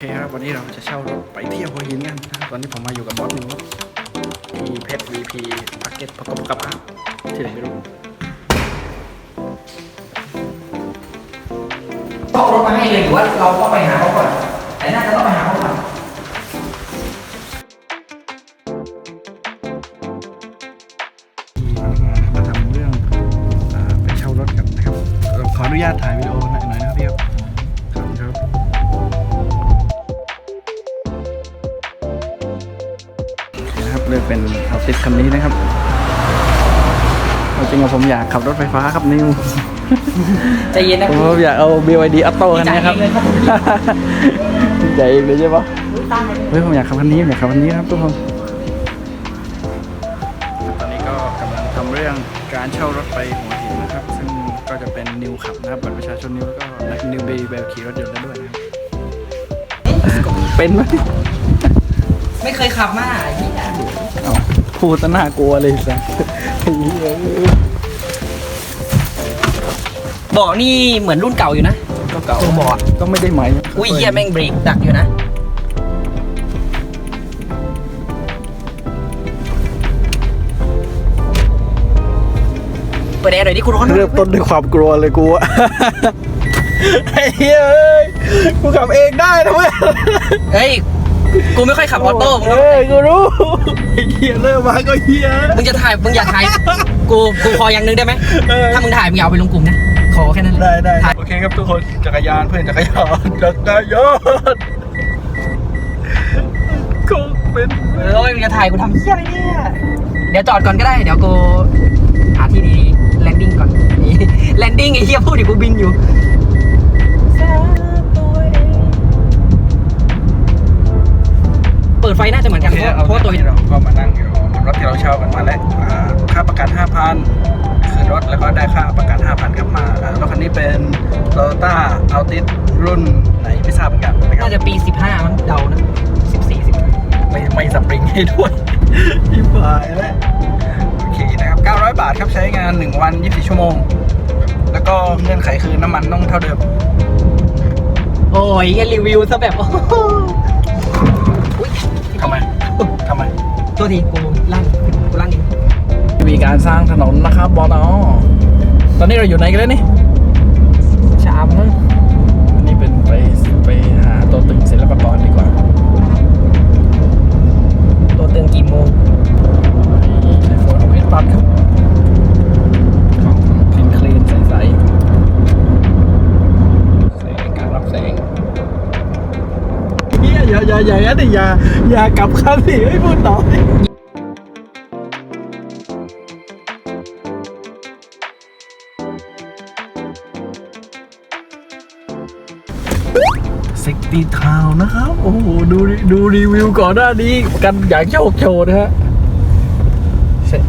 โอเคครับวันนี้เราจะเช่ารถไปเที่ยวหัวหินกันนะครับตอนนี้ผมมาอยู่กับบอสหนึ่งครับที่เพชร VP ปากเก็ตประกบกับอาร์ตที่ไหนไม่รู้ต้องเอารถมาให้เลยหรือว่าเราก็ไปหาเขาก่อนแต่น่าจะต้องไปหาเขาก่อนที่มาทำเรื่องอาไปเช่ารถกันนะครับเราขออนุญาตถ่ายวิดีโอ เคนะครับเลือกเป็นเอาติดคันนี้นะครับเอาจริงๆอะผมอยากขับรถไฟฟ้าครับนิวใจเย็นนะผมอยากเอา BYD Auto คันนี้ครับจ่ายเองเลยครับผมใจเองเลยใช่ปะเฮ้ยผมอยากขับคันนี้ผมอยากขับคันนี้นะครับทุกคนตอนนี้ก็กำลังทำเรื่องการเช่ารถไปหัวหินนะครับ ซึ่งก็จะเป็นนิวขับนะครับบัตรประชาชนนิวแล้วก็นิวเบย์แบบขี่รถยนต์ได้ด้วยนะครับเป็นไหมไม่เคยขับมาไอ้เหี้ยเอ้า พูดซะน่ากลัวเลยสัสเบอกนี่เหมือนรุ่นเก่าอยู่นะก็เก่าตัวเบาะก็ไม่ได้ใหม่อุ้ยเหี้ยแม่งเบรกดักอยู่นะเปิดแอร์หน่อยดิคุณร้อนเริ่มต้นด้วยความกลัวเลยกูอะไอ้เฮ้ยกูขับเองได้นะเว้ยเฮ้ย กูไม่ค่อยขับออโต้มึงรู้เฮ้ยกูรู้ไอ้เหี้ยเริ่มมาก็เหี้ย มึงจะถ่ายมึงอยากถ่ายกูกูขออย่างหนึงได้ไหมเออ ถ้ามึงถ่ายมึงอย่าเอาไปลงกลุ่มนะขอแค่นั้นได้ได้ถ่ายโอเคครับทุกคนจักรยานเพื่อนจักรยานจักรยานคงเป็นเออมึงจะถ่ายกูทำเหี้ยอะไรเนี่ยเดี๋ยวจอดก่อนก็ได้เดี๋ยวกูหาที่ดีแลนดิ้งก่อนนี่แลนดิ้งไอ้เหี้ยพูดดิกูบินอยู่ ปิดไฟน่าจะเหมือนกันโอเพเคราะเอาเพราะว่าตัวที่เราก็มานั่งอยู่รถที่เราเช่ากันมาแล้วอ่าค่าประกัน 5,000คืนรถแล้วก็ได้ค่าประกัน 5,000กลับมาอ่ารถคันนี้เป็น Toyota Altis รุ่นไหนไม่ทราบเหมือนกันนะครับน่าจะปี 15 มั้งเดานะ 14 15ไม่ไม่สปริงให้ด้วยที่ฝ่ายแล้วโอเคนะครับ 900 บาทครับใช้งาน 1 วัน 24 ชั่วโมง แล้วก็เงื่อนไขคือน้ำมันต้องเท่าเดิม โอ้ยรีวิวซะแบบโอ้โหอุ๊ย ทำไมทำไม ตัวทีกูลั่นกูลั่นเองมีการสร้างถนนนะครับบอลอตอนนี้เราอยู่ไหนกันแล้วนี่ อย่าอย่าอย่าอย่าดิอย่าอย่ากลับคำสิให้พูดต่อเซ็กตี้ทาวนะครับ โอ้โห ดูดูรีวิวก่อนหน้านี้กันอย่างโชคโชนนะฮะ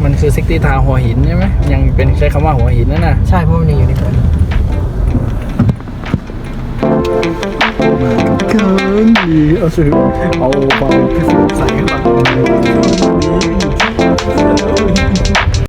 มันคือซิกตี้ทาวหัวหินใช่ไหมยังเป็นใช้คำว่าหัวหินนั่นน่ะใช่เพราะมันยังอยู่ในตัวเกินดีเอา ซื้อเอาเบาพิสูจน์ใส่เข้าไป